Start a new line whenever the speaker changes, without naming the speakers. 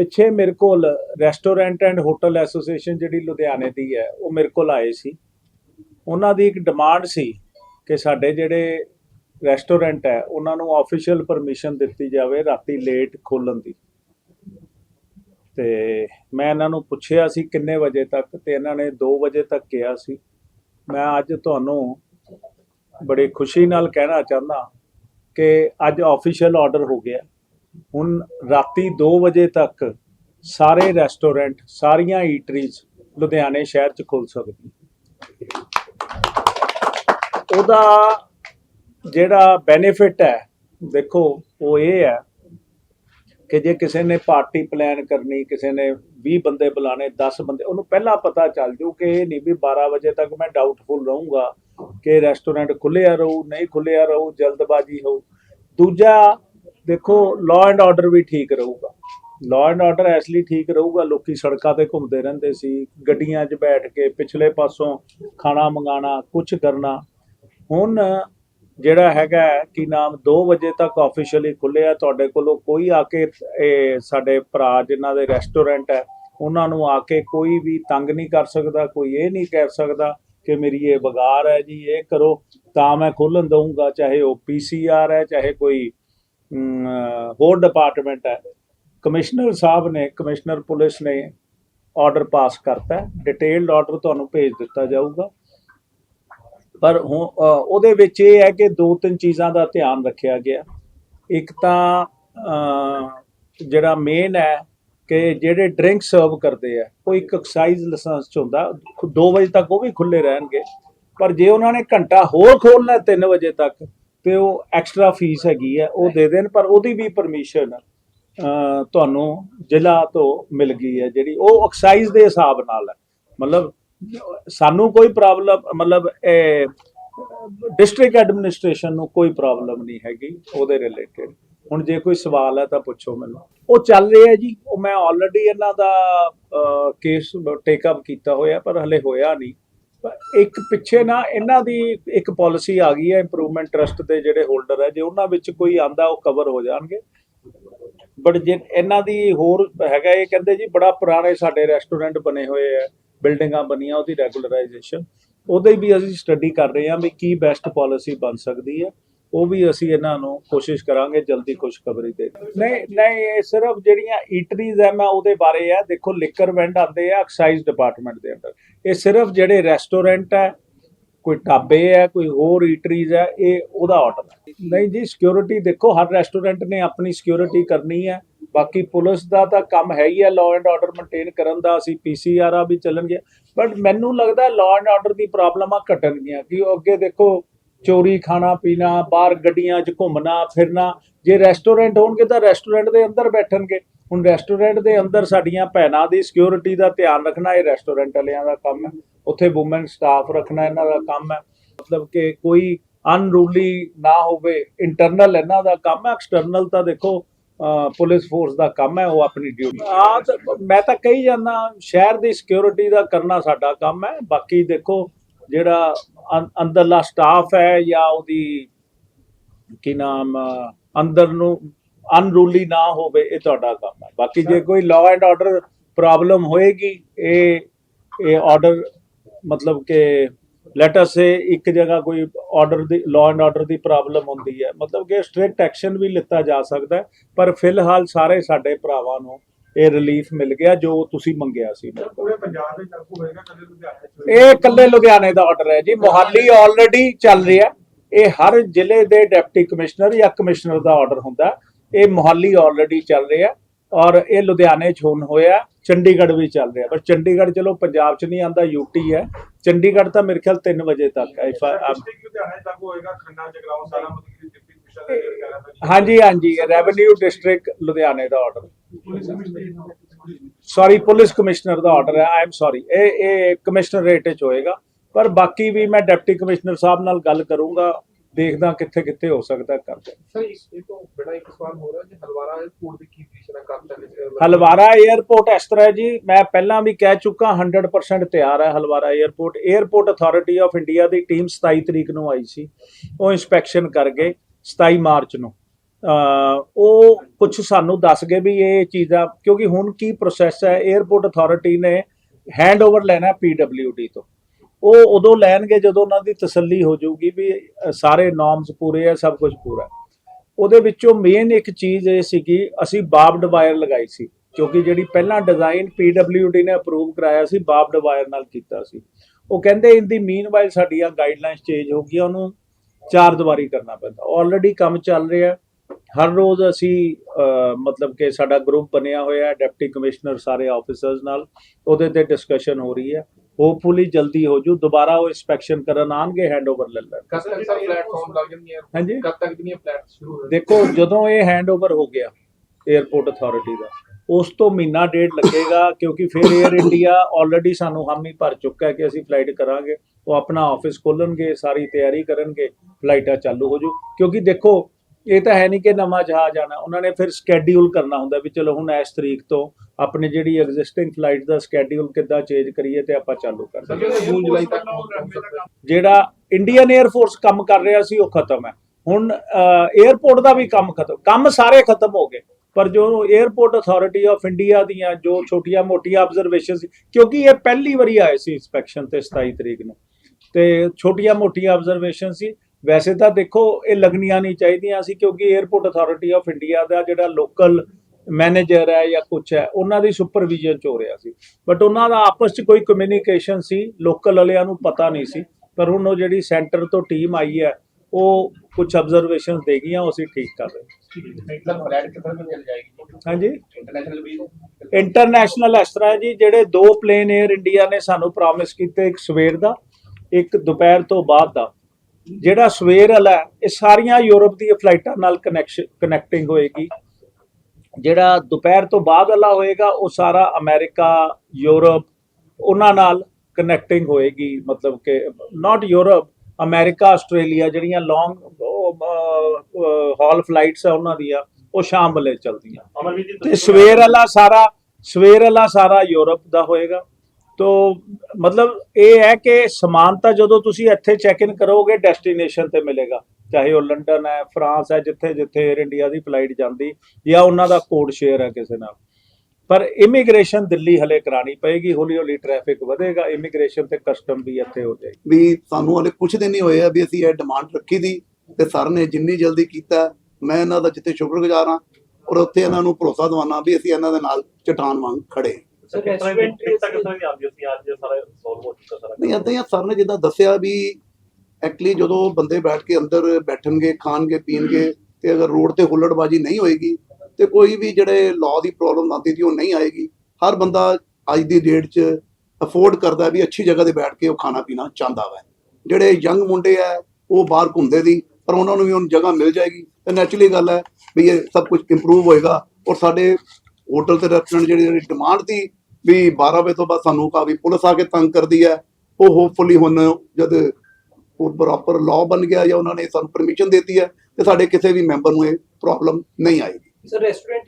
ਪਿੱਛੇ ਮੇਰੇ ਕੋਲ ਰੈਸਟੋਰੈਂਟ ਐਂਡ ਹੋਟਲ ਐਸੋਸੀਏਸ਼ਨ ਜਿਹੜੀ ਲੁਧਿਆਣੇ ਦੀ ਹੈ, ਉਹ ਮੇਰੇ ਕੋਲ ਆਏ ਸੀ। ਉਹਨਾਂ ਦੀ ਇੱਕ ਡਿਮਾਂਡ ਸੀ ਕਿ ਸਾਡੇ ਜਿਹੜੇ ਰੈਸਟੋਰੈਂਟ ਹੈ, ਉਹਨਾਂ ਨੂੰ ਆਫੀਸ਼ੀਅਲ ਪਰਮਿਸ਼ਨ ਦਿੱਤੀ ਜਾਵੇ ਰਾਤੀ ਲੇਟ ਖੋਲਣ ਦੀ। ਤੇ ਮੈਂ ਇਹਨਾਂ ਨੂੰ ਪੁੱਛਿਆ ਸੀ ਕਿੰਨੇ ਵਜੇ ਤੱਕ, ਤੇ ਇਹਨਾਂ ਨੇ 2 ਵਜੇ ਤੱਕ ਕਿਹਾ ਸੀ। ਮੈਂ ਅੱਜ ਤੁਹਾਨੂੰ ਬੜੀ ਖੁਸ਼ੀ ਨਾਲ ਕਹਿਣਾ ਚਾਹੁੰਦਾ ਕਿ ਅੱਜ ਆਫੀਸ਼ੀਅਲ ਆਰਡਰ ਹੋ ਗਿਆ। ਹੁਣ ਰਾਤੀ 2 ਵਜੇ ਤੱਕ ਸਾਰੇ ਰੈਸਟੋਰੈਂਟ, ਸਾਰੀਆਂ ਈਟਰੀਜ਼ ਲੁਧਿਆਣੇ ਸ਼ਹਿਰ 'ਚ ਖੁੱਲ ਸਕਦੀ। ਉਹਦਾ ਜਿਹੜਾ ਬੈਨੀਫਿਟ ਹੈ, ਦੇਖੋ, ਉਹ ਇਹ ਹੈ ਕਿ ਜੇ ਕਿਸੇ ਨੇ ਪਾਰਟੀ ਪਲਾਨ ਕਰਨੀ, ਕਿਸੇ ਨੇ 20 ਬੰਦੇ ਬੁਲਾਣੇ 10 ਬੰਦੇ, ਉਹਨੂੰ ਪਹਿਲਾਂ ਪਤਾ ਚੱਲ ਜੂ ਕਿ ਇਹ ਨਹੀਂ ਵੀ 12 ਵਜੇ ਤੱਕ ਮੈਂ ਡਾਊਟਫੁਲ ਰਹੂੰਗਾ ਕਿ ਰੈਸਟੋਰੈਂਟ ਖੁੱਲਿਆ ਰਹੂ, ਨਹੀਂ ਖੁੱਲਿਆ ਰਹੂ, ਜਲਦਬਾਜ਼ੀ ਹੋਊ। ਦੂਜਾ ਦੇਖੋ ਲਾਅ ਐਂਡ ਆਰਡਰ ਵੀ ਠੀਕ ਰਹੂਗਾ। ਲਾਅ ਐਂਡ ਆਰਡਰ ਇਸ ਲਈ ਠੀਕ ਰਹੂਗਾ, ਲੋਕੀ ਸੜਕਾਂ ਤੇ ਘੁੰਮਦੇ ਰਹਿੰਦੇ ਸੀ, ਗੱਡੀਆਂ 'ਚ ਬੈਠ ਕੇ ਪਿਛਲੇ ਪਾਸੋਂ ਖਾਣਾ ਮੰਗਾਣਾ ਕੁਝ ਕਰਨਾ। ਹੁਣ ਜਿਹੜਾ ਹੈਗਾ ਕਿ ਨਾਮ 2 ਵਜੇ ਤੱਕ ਆਫੀਸ਼ੀਅਲੀ ਖੁੱਲਿਆ ਤੁਹਾਡੇ ਕੋਲੋਂ ਕੋਈ ਆ ਕੇ ਇਹ ਸਾਡੇ ਭਰਾ ਜਿਨ੍ਹਾਂ ਦੇ ਰੈਸਟੋਰੈਂਟ ਹੈ, ਉਹਨਾਂ ਨੂੰ ਆ ਕੇ ਕੋਈ ਵੀ ਤੰਗ ਨਹੀਂ ਕਰ ਸਕਦਾ, ਕੋਈ ਇਹ ਨਹੀਂ ਕਹਿ ਸਕਦਾ ਕਿ ਮੇਰੀ ਇਹ ਵਗਾਰ ਹੈ ਜੀ, ਇਹ ਕਰੋ, ਤਾਂ ਮੈਂ ਖੋਲਣ ਦਊਂਗਾ, ਚਾਹੇ ਉਹ ਪੀਸੀਆਰ ਹੈ, ਚਾਹੇ ਕੋਈ ਹੋਰ ਡਿਪਾਰਟਮੈਂਟ ਹੈ। ਕਮਿਸ਼ਨਰ ਸਾਹਿਬ ਨੇ ਕਮਿਸ਼ਨਰ ਪੁਲਿਸ ਨੇ ਆਰਡਰ ਪਾਸ ਕਰਤਾ ਡਿਟੇਲਡ ਆਰਡਰ ਤੁਹਾਨੂੰ ਭੇਜ ਦਿੱਤਾ ਜਾਊਗਾ। ਪਰ ਹੁਣ ਉਹਦੇ ਵਿੱਚ ਇਹ ਹੈ ਕਿ ਦੋ ਤਿੰਨ ਚੀਜ਼ਾਂ ਦਾ ਧਿਆਨ ਰੱਖਿਆ ਗਿਆ। ਇੱਕ ਤਾਂ ਜਿਹੜਾ ਮੇਨ ਹੈ ਕਿ ਜਿਹੜੇ ਡਰਿੰਕ ਸਰਵ ਕਰਦੇ ਆ, ਉਹ ਇੱਕ ਐਕਸਾਈਜ਼ ਲਾਇਸੈਂਸ ਚ ਹੁੰਦਾ। 2 ਵਜੇ ਤੱਕ ਉਹ ਵੀ ਖੁੱਲੇ ਰਹਿਣਗੇ। ਪਰ ਜੇ ਉਹਨਾਂ ਨੇ ਘੰਟਾ ਹੋਰ ਖੋਲਣਾ 3 ਵਜੇ ਤੱਕ ਤੇ ਉਹ ਐਕਸਟਰਾ ਫੀਸ ਹੈਗੀ ਹੈ ਉਹ ਦੇ ਦੇਣ, ਪਰ ਉਹਦੀ ਵੀ ਪਰਮਿਸ਼ਨ ਤੁਹਾਨੂੰ ਜ਼ਿਲ੍ਹਾ ਤੋਂ ਮਿਲ ਗਈ ਹੈ ਜਿਹੜੀ ਉਹ ਐਕਸਾਈਜ਼ ਦੇ ਹਿਸਾਬ ਨਾਲ ਹੈ। ਮਤਲਬ, ਸਾਨੂੰ ਕੋਈ ਪ੍ਰੋਬਲਮ ਮਤਲਬ ਇਹ ਡਿਸਟ੍ਰਿਕਟ ਐਡਮਿਨਿਸਟ੍ਰੇਸ਼ਨ ਨੂੰ ਕੋਈ ਪ੍ਰੋਬਲਮ ਨਹੀਂ ਹੈਗੀ ਉਹਦੇ ਰਿਲੇਟਡ ਹੁਣ ਜੇ ਕੋਈ ਸਵਾਲ ਹੈ ਤਾਂ ਪੁੱਛੋ ਮੈਨੂੰ। ਉਹ ਚੱਲ ਰਿਹਾ ਜੀ, ਉਹ ਮੈਂ ਆਲਰੇਡੀ ਇਹਨਾਂ ਦਾ ਕੇਸ ਟੇਕ ਅਪ ਕੀਤਾ ਹੋਇਆ, ਪਰ ਹਲੇ ਹੋਇਆ ਨਹੀਂ। ਇੱਕ ਪਿੱਛੇ ਨਾ ਇਹਨਾਂ ਦੀ ਇੱਕ ਪਾਲਿਸੀ ਆ ਗਈ ਹੈ ਇੰਪਰੂਵਮੈਂਟ ਟਰਸਟ ਦੇ ਜਿਹੜੇ ਹੋਲਡਰ ਹੈ, ਜੇ ਉਹਨਾਂ ਵਿੱਚ ਕੋਈ ਆਂਦਾ ਉਹ ਕਵਰ ਹੋ ਜਾਣਗੇ। ਬਟ ਜੇ ਇਹਨਾਂ ਦੀ ਹੋਰ ਹੈਗਾ, ਇਹ ਕਹਿੰਦੇ ਜੀ ਬੜਾ ਪੁਰਾਣੇ ਸਾਡੇ ਰੈਸਟੋਰੈਂਟ ਬਣੇ ਹੋਏ ਆ ਬਿਲਡਿੰਗਾਂ ਬਣੀਆਂ, ਉਹਦੀ ਰੈਗੂਲਰਾਈਜੇਸ਼ਨ ਉਹਦੇ ਵੀ ਅਸੀਂ ਸਟੱਡੀ ਕਰ ਰਹੇ ਹਾਂ ਵੀ ਕੀ ਬੈਸਟ ਪਾਲਿਸੀ ਬਣ ਸਕਦੀ ਹੈ। ਉਹ ਵੀ ਅਸੀਂ ਇਹਨਾਂ ਨੂੰ ਕੋਸ਼ਿਸ਼ ਕਰਾਂਗੇ ਜਲਦੀ ਖੁਸ਼ਖਬਰੀ ਦੇ ਨਹੀਂ ਨਹੀਂ, ਇਹ ਸਿਰਫ ਜਿਹੜੀਆਂ ਈਟਰੀਜ਼ ਹੈ, ਮੈਂ ਉਹਦੇ ਬਾਰੇ ਆ। ਦੇਖੋ ਲਿਕਰ ਵੈਂਡ ਆਉਂਦੇ ਆ ਐਕਸਾਈਜ਼ ਡਿਪਾਰਟਮੈਂਟ ਦੇ ਅੰਦਰ। ਇਹ ਸਿਰਫ ਜਿਹੜੇ ਰੈਸਟੋਰੈਂਟ ਹੈ, ਕੋਈ ਢਾਬੇ ਹੈ, ਕੋਈ ਹੋਰ ਈਟਰੀਜ਼ ਹੈ, ਇਹ ਉਹਦਾ ਆਰਡਰ ਹੈ। ਨਹੀਂ ਜੀ ਸਿਕਿਉਰਿਟੀ ਦੇਖੋ, ਹਰ ਰੈਸਟੋਰੈਂਟ ਨੇ ਆਪਣੀ ਸਿਕਿਉਰਿਟੀ ਕਰਨੀ ਹੈ। ਬਾਕੀ ਪੁਲਿਸ ਦਾ ਤਾਂ ਕੰਮ ਹੈ ਹੀ ਹੈ ਲਾਅ ਐਂਡ ਆਰਡਰ ਮੇਨਟੇਨ ਕਰਨ ਦਾ। ਅਸੀਂ ਪੀਸੀਆਰ ਆ ਵੀ ਚੱਲਣਗੇ। ਬਟ ਮੈਨੂੰ ਲੱਗਦਾ ਲਾਅ ਐਂਡ ਆਰਡਰ ਦੀ ਪ੍ਰੋਬਲਮਾਂ ਘਟਣਗੀਆਂ, ਕਿ ਅੱਗੇ ਦੇਖੋ ਚੋਰੀ ਖਾਣਾ ਪੀਣਾ, ਬਾਹਰ ਗੱਡੀਆਂ 'ਚ ਘੁੰਮਣਾ, ਫਿਰਨਾ। ਜੇ ਰੈਸਟੋਰੈਂਟ ਹੋਣਗੇ ਤਾਂ ਰੈਸਟੋਰੈਂਟ ਦੇ ਅੰਦਰ ਬੈਠਣਗੇ। ਹੁਣ ਰੈਸਟੋਰੈਂਟ ਦੇ ਅੰਦਰ ਸਾਡੀਆਂ ਭੈਣਾਂ ਦੀ ਸਿਕਿਉਰਿਟੀ ਦਾ ਧਿਆਨ ਰੱਖਣਾ ਇਹ ਰੈਸਟੋਰੈਂਟ ਵਾਲਿਆਂ ਦਾ ਕੰਮ ਹੈ। ਉੱਥੇ ਔਮਨ ਸਟਾਫ ਰੱਖਣਾ ਇਹਨਾਂ ਦਾ ਕੰਮ ਹੈ। ਮਤਲਬ ਕਿ ਕੋਈ ਅਨਰੂਲੀ ਨਾ ਹੋਵੇ ਇੰਟਰਨਲ ਇਹਨਾਂ ਦਾ ਕੰਮ ਹੈ। ਐਕਸਟਰਨਲ ਤਾਂ ਦੇਖੋ ਪੁਲਿਸ ਫੋਰਸ ਦਾ ਕੰਮ ਹੈ, ਉਹ ਆਪਣੀ ਡਿਊਟੀ ਆ ਮੈਂ ਤਾਂ ਕਹੀ ਜਾਂਦਾ, ਸ਼ਹਿਰ ਦੀ ਸਿਕਿਉਰਿਟੀ ਦਾ ਕਰਨਾ ਸਾਡਾ ਕੰਮ ਹੈ। ਬਾਕੀ ਦੇਖੋ ਜਿਹੜਾ ਅੰਦਰਲਾ ਸਟਾਫ ਹੈ ਜਾਂ ਉਹਦੀ ਕੀ ਨਾਮ ਅੰਦਰ ਨੂੰ ਅਨਰੂਲੀ ਨਾ ਹੋਵੇ ਇਹ ਤੁਹਾਡਾ ਕੰਮ ਹੈ। ਬਾਕੀ ਜੇ ਕੋਈ ਲਾਅ ਐਂਡ ਆਰਡਰ ਪ੍ਰੋਬਲਮ ਹੋਏਗੀ ਇਹ ਇਹ ਆਰਡਰ ਮਤਲਬ ਕਿ ਲੈਟ ਅਸ ਸੇ ਇੱਕ ਜਗ੍ਹਾ ਕੋਈ ਆਰਡਰ ਦੀ ਲਾਅ ਐਂਡ ਆਰਡਰ ਦੀ ਪ੍ਰੋਬਲਮ ਹੁੰਦੀ ਹੈ ਮਤਲਬ ਕਿ ਸਟ੍ਰਿਕਟ ਐਕਸ਼ਨ ਵੀ ਲਿੱਤਾ ਜਾ ਸਕਦਾ ਪਰ ਫਿਲਹਾਲ ਸਾਰੇ ਸਾਡੇ ਭਰਾਵਾਂ ਨੂੰ ਇਹ ਰਿਲੀਫ ਮਿਲ ਗਿਆ ਜੋ ਤੁਸੀਂ ਮੰਗਿਆ ਸੀ। ਕੋਲ
ਪੂਰੇ ਪੰਜਾਬ ਵਿੱਚ ਲਾਗੂ ਹੋਏਗਾ ਕਦੇ ਲੁਧਿਆਣੇ।
ਇਹ ਇਕੱਲੇ ਲੁਧਿਆਣੇ ਦਾ ਆਰਡਰ ਹੈ ਜੀ। ਮੋਹਾਲੀ ਆਲਰੇਡੀ ਚੱਲ ਰਿਹਾ। ਇਹ ਹਰ ਜ਼ਿਲ੍ਹੇ ਦੇ ਡਿਪਟੀ ਕਮਿਸ਼ਨਰ ਜਾਂ ਕਮਿਸ਼ਨਰ ਦਾ ਆਰਡਰ ਹੁੰਦਾ। ਇਹ ਮੋਹਾਲੀ ਆਲਰੇਡੀ ਚੱਲ ਰਿਹਾ ਔਰ ਇਹ ਲੁਧਿਆਣੇ 'ਚ ਹੁਣ ਹੋਇਆ। ਚੰਡੀਗੜ੍ਹ ਵੀ ਚੱਲ ਰਿਹਾ। ਪਰ ਚੰਡੀਗੜ੍ਹ ਚਲੋ ਪੰਜਾਬ 'ਚ ਨਹੀਂ ਆਂਦਾ ਯੂਟੀ ਹੈ। ਚੰਡੀਗੜ੍ਹ ਤਾਂ ਮੇਰੇ ਖਿਆਲ 3 ਵਜੇ ਤੱਕ ਹੈ।
ਲੁਧਿਆਣੇ ਹੋਏਗਾ ਖੰਨਾ ਸਾਰਾ ਦੇ
ਹਾਂਜੀ ਹਾਂਜੀ। ਰੈਵਨਿਊ ਡਿਸਟ੍ਰਿਕਟ ਲੁਧਿਆਣੇ ਦਾ ਆਰਡਰ ਸੌਰੀ ਪੁਲਿਸ ਕਮਿਸ਼ਨਰ ਦਾ ਆਰਡਰ ਹੈ ਆਈ ਐਮ ਸੌਰੀ ਇਹ ਇਹ ਕਮਿਸ਼ਨਰੇਟ ਚ ਹੋਏਗਾ ਪਰ ਬਾਕੀ ਵੀ ਮੈਂ ਡਿਪਟੀ ਕਮਿਸ਼ਨਰ ਸਾਹਿਬ ਨਾਲ ਗੱਲ ਕਰੂੰਗਾ ਦੇਖਦਾ ਕਿੱਥੇ ਕਿੱਥੇ ਹੋ ਸਕਦਾ ਕਰਦੇ
ਸਰ ਇਹ ਤੋਂ ਬੜਾ ਇੱਕ ਸਵਾਲ ਹੋ ਰਿਹਾ ਜੀ ਹਲਵਾਰਾ 에ਅਰਪੋਰਟ ਦੀ ਕੀ ਪੋਜੀਸ਼ਨ ਕਰਤਾ
ਹਲਵਾਰਾ 에ਅਰਪੋਰਟ ਇਸ ਤਰ੍ਹਾਂ ਜੀ ਮੈਂ ਪਹਿਲਾਂ ਵੀ ਕਹਿ ਚੁੱਕਾ 100% ਤਿਆਰ ਹੈ Halwara airport airport authority of India the team 27 ਤਰੀਕ ਨੂੰ ਆਈ ਸੀ ਉਹ ਇਨਸਪੈਕਸ਼ਨ ਕਰ ਗਏ 27 ਮਾਰਚ ਨੂੰ। ਉਹ ਕੁਝ ਸਾਨੂੰ ਦੱਸ ਗਏ ਵੀ ਇਹ ਚੀਜ਼ਾਂ, ਕਿਉਂਕਿ ਹੁਣ ਕੀ ਪ੍ਰੋਸੈਸ ਹੈ 에어ਪੋਰਟ ਅਥਾਰਟੀ ਨੇ ਹੈਂਡਓਵਰ ਲੈਣਾ ਪੀਡਬਲਯੂਡੀ ਤੋਂ। ਉਹ ਉਦੋਂ ਲੈਣਗੇ ਜਦੋਂ ਉਹਨਾਂ ਦੀ ਤਸੱਲੀ ਹੋ ਜਾਊਗੀ ਵੀ ਸਾਰੇ ਨਾਰਮਸ ਪੂਰੇ ਆ ਸਭ ਕੁਝ ਪੂਰਾ ਉਹਦੇ ਵਿੱਚੋਂ ਮੇਨ ਇੱਕ ਚੀਜ਼ ਇਹ ਸੀ ਕਿ ਅਸੀਂ ਬਾਬਡ ਵਾਇਰ ਲਗਾਈ ਸੀ, ਕਿਉਂਕਿ ਜਿਹੜੀ ਪਹਿਲਾਂ ਡਿਜ਼ਾਈਨ ਪੀਡਬਲਯੂਡੀ ਨੇ ਅਪਰੂਵ ਕਰਾਇਆ ਸੀ ਬਾਬਡ ਵਾਇਰ ਨਾਲ ਕੀਤਾ ਸੀ। ਉਹ ਕਹਿੰਦੇ ਇਨ ਦੀ ਮੀਨਵਾਈਲ ਸਾਡੀਆਂ ਗਾਈਡਲਾਈਨਸ ਚੇਂਜ ਹੋ ਗਈਆਂ, ਉਹਨੂੰ ਚਾਰ ਦੀਵਾਰੀ ਕਰਨਾ ਪੈਂਦਾ। ਆਲਰੇਡੀ ਕੰਮ ਚੱਲ ਰਿਹਾ ਹਰ ਰੋਜ਼ ਅਸੀਂ ਮਤਲਬ ਕਿ ਸਾਡਾ ਗਰੁੱਪ ਬਣਿਆ ਹੋਇਆ ਹੈ ਡਿਪਟੀ ਕਮਿਸ਼ਨਰ ਸਾਰੇ ਆਫੀਸਰਸ ਨਾਲ। ਉਹਦੇ ਤੇ ਡਿਸਕਸ਼ਨ ਹੋ ਰਹੀ ਹੈ। ਹੋਪਫੁਲੀ ਜਲਦੀ ਹੋ ਜੂ। ਦੁਬਾਰਾ ਉਹ ਇਨਸਪੈਕਸ਼ਨ ਕਰਨ ਆਣਗੇ ਹੈਂਡਓਵਰ ਲੈ ਲੈਣ। ਦੇਖੋ ਜਦੋਂ ਇਹ ਹੈਂਡਓਵਰ ਹੋ ਗਿਆ 에ਅਰਪੋਰਟ ਅਥਾਰਟੀ ਦਾ ਉਸ ਤੋਂ ਮਹੀਨਾ ਡੇਢ ਲੱਗੇਗਾ ਕਿਉਂਕਿ ਫਿਰ 에ਅਰ ਇੰਡੀਆ ਆਲਰੇਡੀ ਸਾਨੂੰ ਹਾਮੀ ਭਰ ਚੁੱਕਾ ਹੈ ਕਿ ਅਸੀਂ ਫਲਾਈਟ ਕਰਾਂਗੇ। ਉਹ ਆਪਣਾ ਆਫਿਸ ਖੋਲਣਗੇ ਸਾਰੀ ਤਿਆਰੀ ਕਰਨਗੇ ਫਲਾਈਟਾਂ ਚਾਲੂ ਹੋ ਜੂ। ਕਿਉਂਕਿ ਦੇਖੋ ਇਹ ਤਾਂ ਹੈ ਨਹੀਂ ਕਿ ਨਵਾਂ ਜਹਾਜ਼ ਆਣਾ ਉਹਨਾਂ ਨੇ ਫਿਰ ਸਕੈਡਿਊਲ ਕਰਨਾ ਹੁੰਦਾ ਵੀ ਚਲੋ ਹੁਣ ਇਸ ਤਰੀਕ ਤੋਂ ਆਪਣੇ ਜਿਹੜੀ ਐਗਜ਼ਿਸਟਿੰਗ ਫਲਾਈਟ ਦਾ ਸਕੈਡਿਊਲ ਕਿੱਦਾਂ ਚੇਂਜ ਕਰੀਏ ਤੇ ਆਪਾਂ ਚਾਲੂ ਕਰ
ਸਕਦੇ
ਜਿਹੜਾ ਇੰਡੀਅਨ 에ਅਰ ਫੋਰਸ ਕੰਮ ਕਰ ਰਿਹਾ ਸੀ ਉਹ ਖਤਮ ਹੈ। ਹੁਣ 에ਅਰਪੋਰਟ ਦਾ ਵੀ ਕੰਮ ਖਤਮ ਕੰਮ ਸਾਰੇ ਖਤਮ ਹੋ ਗਏ। ਪਰ ਜੋ 에ਅਰਪੋਰਟ ਅਥਾਰਟੀ ਆਫ ਇੰਡੀਆ ਦੀਆਂ ਜੋ ਛੋਟੀਆਂ ਮੋਟੀਆਂ ਆਬਜ਼ਰਵੇਸ਼ਨ ਸੀ ਕਿਉਂਕਿ ਇਹ ਪਹਿਲੀ ਵਾਰੀ ਆਏ ਸੀ ਇਨਸਪੈਕਸ਼ਨ ਤੇ 27 ਤਰੀਕ ਨੂੰ। ਤੇ ਛੋਟੀਆਂ ਮੋਟੀਆਂ ਆਬਜ਼ਰਵੇਸ਼ਨ ਸੀ ਵੈਸੇ ਤਾਂ ਦੇਖੋ, ਇਹ ਲੱਗਣੀਆਂ ਨਹੀਂ ਚਾਹੀਦੀਆਂ ਸੀ ਕਿਉਂਕਿ 에ਅਰਪੋਰਟ ਅਥਾਰਟੀ ਆਫ ਇੰਡੀਆ ਦਾ ਜਿਹੜਾ ਲੋਕਲ ਮੈਨੇਜਰ ਹੈ ਜਾਂ ਕੁਝ ਹੈ, ਉਹਨਾਂ ਦੀ ਸੁਪਰਵਿਜ਼ਨ ਚ ਹੋ ਰਿਹਾ ਸੀ। ਬਟ ਉਹਨਾਂ ਦਾ ਆਪਸ ਚ ਕੋਈ ਕਮਿਊਨੀਕੇਸ਼ਨ ਸੀ ਲੋਕਲ ਵਾਲਿਆਂ ਨੂੰ ਪਤਾ ਨਹੀਂ ਸੀ। ਪਰ ਹੁਣ ਉਹ ਜਿਹੜੀ ਸੈਂਟਰ ਤੋਂ ਟੀਮ ਆਈ ਹੈ, ਉਹ ਕੁਝ ਆਬਜ਼ਰਵੇਸ਼ਨਸ ਦੇਗੀਆਂ ਉਹ ਅਸੀਂ ਠੀਕ ਕਰ ਰਹੇ ਹਾਂਜੀ?
ਇੰਟਰਨੈਸ਼ਨਲ
ਇਸ ਤਰ੍ਹਾਂ ਜੀ, ਜਿਹੜੇ ਦੋ ਪਲੇਨ 에ਅਰ ਇੰਡੀਆ ਨੇ ਸਾਨੂੰ ਪ੍ਰੋਮਿਸ ਕੀਤੇ, ਇੱਕ ਸਵੇਰ ਦਾ, ਇੱਕ ਦੁਪਹਿਰ ਤੋਂ ਬਾਅਦ ਦਾ। ਜਿਹੜਾ ਸਵੇਰ ਵਾਲਾ ਇਹ ਸਾਰੀਆਂ ਯੂਰਪ ਦੀਆਂ ਫਲਾਈਟਾਂ ਨਾਲ ਕਨੈਕਸ਼ਨ ਕਨੈਕਟਿੰਗ ਹੋਏਗੀ। ਜਿਹੜਾ ਦੁਪਹਿਰ ਤੋਂ ਬਾਅਦ ਵਾਲਾ ਹੋਏਗਾ ਉਹ ਸਾਰਾ ਅਮਰੀਕਾ ਯੂਰਪ ਉਹਨਾਂ ਨਾਲ ਕਨੈਕਟਿੰਗ ਹੋਏਗੀ। ਮਤਲਬ ਕਿ ਨਾਟ ਯੂਰਪ ਅਮਰੀਕਾ ਆਸਟ੍ਰੇਲੀਆ ਜਿਹੜੀਆਂ ਲੌਂਗ ਹਾਲ ਫਲਾਈਟਸ ਆ ਉਹਨਾਂ ਦੀਆਂ ਉਹ ਸ਼ਾਮ ਵੇਲੇ ਚੱਲਦੀਆਂ। ਤੇ ਸਵੇਰ ਵਾਲਾ ਸਾਰਾ ਸਵੇਰ ਵਾਲਾ ਸਾਰਾ ਯੂਰਪ ਦਾ ਹੋਏਗਾ। ਤੋ ਮਤਲਬ ਇਹ ਹੈ ਕਿ ਸਮਾਨ ਤਾਂ ਜਦੋਂ ਤੁਸੀਂ ਇੱਥੇ ਚੈੱਕ ਇਨ ਕਰੋਗੇ ਡੈਸਟੀਨੇਸ਼ਨ ਤੇ ਮਿਲੇਗਾ। ਚਾਹੇ ਉਹ ਲੰਡਨ ਹੈ ਫਰਾਂਸ ਹੈ, ਜਿੱਥੇ ਜਿੱਥੇ 에ਅਰ ਇੰਡੀਆ ਦੀ ਫਲਾਈਟ ਜਾਂਦੀ, ਜਾਂ ਉਹਨਾਂ ਦਾ ਕੋਡ ਸ਼ੇਅਰ ਹੈ ਕਿਸੇ ਨਾਲ। ਪਰ ਇਮੀਗ੍ਰੇਸ਼ਨ ਦਿੱਲੀ ਹਲੇ ਕਰਾਣੀ ਪਏਗੀ ਹੌਲੀ ਹੌਲੀ ਟ੍ਰੈਫਿਕ ਵਧੇਗਾ ਇਮੀਗ੍ਰੇਸ਼ਨ ਤੇ ਕਸਟਮ ਵੀ ਇੱਥੇ ਹੋ ਜਾਏਗੀ।
ਵੀ ਸਾਨੂੰ ਹਲੇ ਕੁਝ ਦਿਨ ਹੀ ਹੋਏ ਆ ਵੀ ਅਸੀਂ ਇਹ ਡਿਮਾਂਡ ਰੱਖੀ ਦੀ, ਤੇ ਸਰ ਨੇ ਜਿੰਨੀ ਜਲਦੀ ਕੀਤਾ, ਮੈਂ ਇਹਨਾਂ ਦਾ ਜਿੱਥੇ ਸ਼ੁਕਰਗੁਜ਼ਾਰ ਹਾਂ, ਔਰ ਉੱਥੇ ਇਹਨਾਂ ਨੂੰ ਭਰੋਸਾ ਦਿਵਾਉਣਾ ਵੀ ਅਸੀਂ ਇਹਨਾਂ ਦੇ ਨਾਲ ਚਟਾਨ ਵਾਂਗ ਖੜੇ
ਸਰ ਰੈਸਟੋਰੈਂਟ ਤੱਕ ਤੱਕ ਆਉਂਦੀ ਸੀ ਅੱਜ ਸਾਰਾ ਸੋਲਵ ਹੋ ਚੁੱਕਾ ਸਾਰਾ
ਨਹੀਂ ਹੀ ਨੇ ਜਿੱਦਾਂ ਦੱਸਿਆ ਵੀ ਐਕਚੁਅਲੀ ਜਦੋਂ ਬੰਦੇ ਬੈਠ ਕੇ ਅੰਦਰ ਬੈਠਣਗੇ ਖਾਣਗੇ ਪੀਣਗੇ ਤੇ ਅਗਰ ਰੋਡ ਤੇ ਹੁੱਲੜਬਾਜੀ ਨਹੀਂ ਹੋਏਗੀ ਤੇ ਕੋਈ ਵੀ ਜਿਹੜੇ ਲਾਅ ਦੀ ਪ੍ਰੋਬਲਮ ਆਉਂਦੀ ਸੀ ਉਹ ਨਹੀਂ ਆਏਗੀ। ਹਰ ਬੰਦਾ ਅੱਜ ਦੀ ਡੇਟ 'ਚ ਅਫੋਰਡ ਕਰਦਾ ਵੀ ਅੱਛੀ ਜਗ੍ਹਾ ਤੇ ਬੈਠ ਕੇ ਉਹ ਖਾਣਾ ਪੀਣਾ ਚਾਹੁੰਦਾ ਵਾ। ਜਿਹੜੇ ਯੰਗ ਮੁੰਡੇ ਆ ਉਹ ਬਾਹਰ ਘੁੰਮਦੇ ਸੀ ਪਰ ਉਹਨਾਂ ਨੂੰ ਵੀ ਹੁਣ ਜਗ੍ਹਾ ਮਿਲ ਜਾਏਗੀ। ਤੇ ਨੈਚੁਰਲੀ ਗੱਲ ਹੈ ਵੀ ਇਹ ਸਭ ਕੁਝ ਇੰਪਰੂਵ ਹੋਏਗਾ ਔਰ ਸਾਡੇ ਹੋਟਲ ਤੇ ਰੈਸਟੋਰੈਂਟ ਜਿਹੜੀ ਜਿਹੜੀ ਡਿਮਾਂਡ ਸੀ ਵੀ 12 ਵਜੇ ਤੋਂ ਬਾਅਦ ਸਾਨੂੰ ਕਾਫੀ ਪੁਲਿਸ ਆ ਕੇ ਤੰਗ ਕਰਦੀ ਹੈ। ਉਹ ਹੋਪਫੁਲੀ ਹੁਣ ਜਦ ਉਹ ਪ੍ਰੋਪਰ ਲਾਅ ਬਣ ਗਿਆ ਜਾਂ ਉਹਨਾਂ ਨੇ ਸਾਨੂੰ ਪਰਮਿਸ਼ਨ ਦਿੱਤੀ ਹੈ ਤੇ ਸਾਡੇ ਕਿਸੇ ਵੀ ਮੈਂਬਰ ਨੂੰ ਇਹ ਪ੍ਰੋਬਲਮ ਨਹੀਂ ਆਏਗੀ।
Sir restaurant